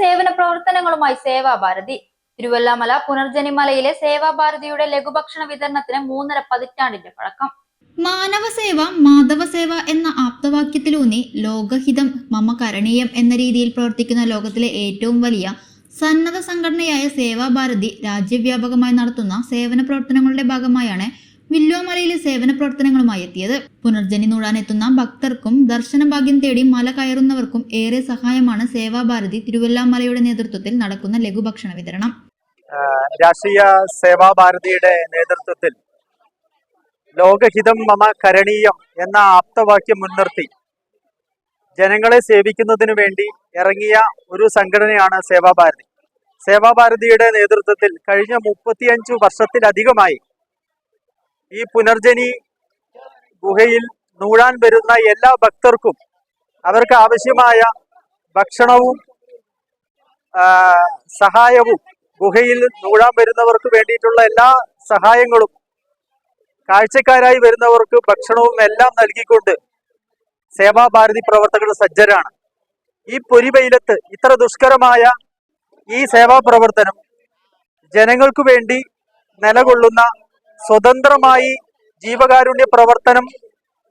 സേവന പ്രവർത്തനങ്ങളുമായി സേവാഭാരതി തിരുവല്ലാമല പുനർജനിമലയിലെ സേവാഭാരതിയുടെ ലഘുഭക്ഷണ വിതരണത്തിന് മൂന്നര പതിറ്റാണ്ടിന്റെ പഴക്കം. മാനവസേവ മാധവസേവ എന്ന ആപ്തവാക്യത്തിലൂന്നി ലോകഹിതം മമ കരണീയം എന്ന രീതിയിൽ പ്രവർത്തിക്കുന്ന ലോകത്തിലെ ഏറ്റവും വലിയ സന്നദ്ധ സംഘടനയായ സേവാഭാരതി രാജ്യവ്യാപകമായി നടത്തുന്ന സേവന പ്രവർത്തനങ്ങളുടെ ഭാഗമായാണ് വില്ലോമലയിലെ സേവന പ്രവർത്തനങ്ങളുമായി എത്തിയത്. പുനർജനി നൂടാനെത്തുന്ന ഭക്തർക്കും ദർശനഭാഗ്യം തേടി മല കയറുന്നവർക്കും ഏറെ സഹായമാണ് സേവാഭാരതി തിരുവല്ലാമലയുടെ നേതൃത്വത്തിൽ നടക്കുന്ന ലഘുഭക്ഷണ വിതരണം. രാഷ്ട്രീയ സേവാഭാരതിയുടെ നേതൃത്വത്തിൽ ലോകഹിതം മമ കരണീയം എന്ന ആപ്തവാക്യം മുൻനിർത്തി ജനങ്ങളെ സേവിക്കുന്നതിനു വേണ്ടി ഇറങ്ങിയ ഒരു സംഘടനയാണ് സേവാഭാരതി. സേവാഭാരതിയുടെ നേതൃത്വത്തിൽ കഴിഞ്ഞ മുപ്പത്തിയഞ്ചു വർഷത്തിലധികമായി ഈ പുനർജനി ഗുഹയിൽ നൂഴാൻ വരുന്ന എല്ലാ ഭക്തർക്കും അവർക്ക് ആവശ്യമായ ഭക്ഷണവും സഹായവും ഗുഹയിൽ നൂഴാൻ വരുന്നവർക്ക് വേണ്ടിയിട്ടുള്ള എല്ലാ സഹായങ്ങളും കാഴ്ചക്കാരായി വരുന്നവർക്ക് ഭക്ഷണവും എല്ലാം നൽകിക്കൊണ്ട് സേവാഭാരതി പ്രവർത്തകർ സജ്ജരാണ്. ഈ പൊരിവെയിലത്ത് ഇത്ര ദുഷ്കരമായ ഈ സേവാ പ്രവർത്തനം ജനങ്ങൾക്കു വേണ്ടി നിലകൊള്ളുന്ന സ്വതന്ത്രമായി ജീവകാരുണ്യ പ്രവർത്തനം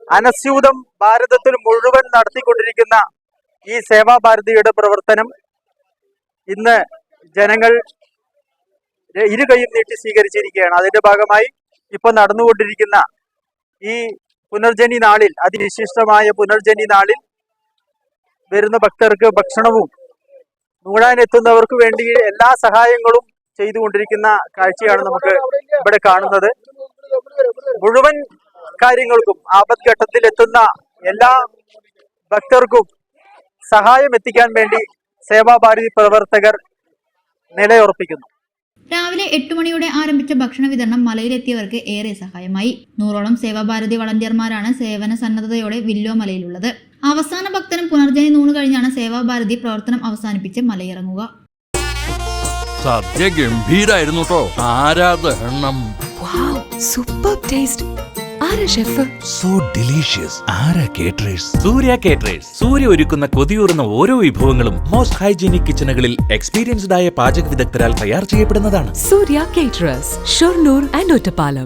അനസ്യൂതം ഭാരതത്തിൽ മുഴുവൻ നടത്തിക്കൊണ്ടിരിക്കുന്ന ഈ സേവാഭാരതിയുടെ പ്രവർത്തനം ഇന്ന് ജനങ്ങൾ ഇരു കൈയും നീട്ടി സ്വീകരിച്ചിരിക്കുകയാണ്. അതിന്റെ ഭാഗമായി ഇപ്പൊ നടന്നുകൊണ്ടിരിക്കുന്ന ഈ പുനർജനി നാളിൽ അതിവിശിഷ്ടമായ പുനർജനി നാളിൽ വരുന്ന ഭക്തർക്ക് ഭക്ഷണവും നൂടാനെത്തുന്നവർക്ക് വേണ്ടി എല്ലാ സഹായങ്ങളും ചെയ്തുകൊണ്ടിരിക്കുന്ന കാഴ്ചയാണ് നമുക്ക് ഇവിടെ കാണുന്നത്. മുഴുവൻ കാര്യങ്ങൾക്കും ആപത്ഘട്ടത്തിൽ എത്തുന്ന എല്ലാ ഭക്തർക്കും സഹായം എത്തിക്കാൻ വേണ്ടി സേവാഭാരതി പ്രവർത്തകർ നിലയുറപ്പിക്കുന്നു. രാവിലെ എട്ട് മണിയോടെ ആരംഭിച്ച ഭക്ഷണ വിതരണം മലയിലെത്തിയവർക്ക് ഏറെ സഹായമായി. നൂറോളം സേവാഭാരതി വളണ്ടിയർമാരാണ് സേവന സന്നദ്ധതയോടെ വില്ലോ മലയിലുള്ളത്. അവസാന ഭക്തനും പുനർജനി നൂണ് കഴിഞ്ഞാണ് സേവാഭാരതി പ്രവർത്തനം അവസാനിപ്പിച്ച് മലയിറങ്ങുക. സദ്യ ഗംഭീരായിരുന്നു കേട്ടോ ആരാധണം സൂപ്പർ ടേസ്റ്റ് ആരാ ഷെഫ് സോ ഡിലീഷ്യസ് ആരാ കേറ്ററേഴ്സ് സൂര്യ കേറ്ററേഴ്സ് സൂര്യ ഒരുക്കുന്ന കൊതിയൂറുന്ന ഓരോ വിഭവങ്ങളും മോസ്റ്റ് ഹൈജീനിക് കിച്ചണുകളിൽ എക്സ്പീരിയൻസ്ഡ് ആയ പാചക വിദഗ്ധരാൽ തയ്യാർ ചെയ്യപ്പെടുന്നതാണ്. Surya caterers Shoranur and Ottapalam.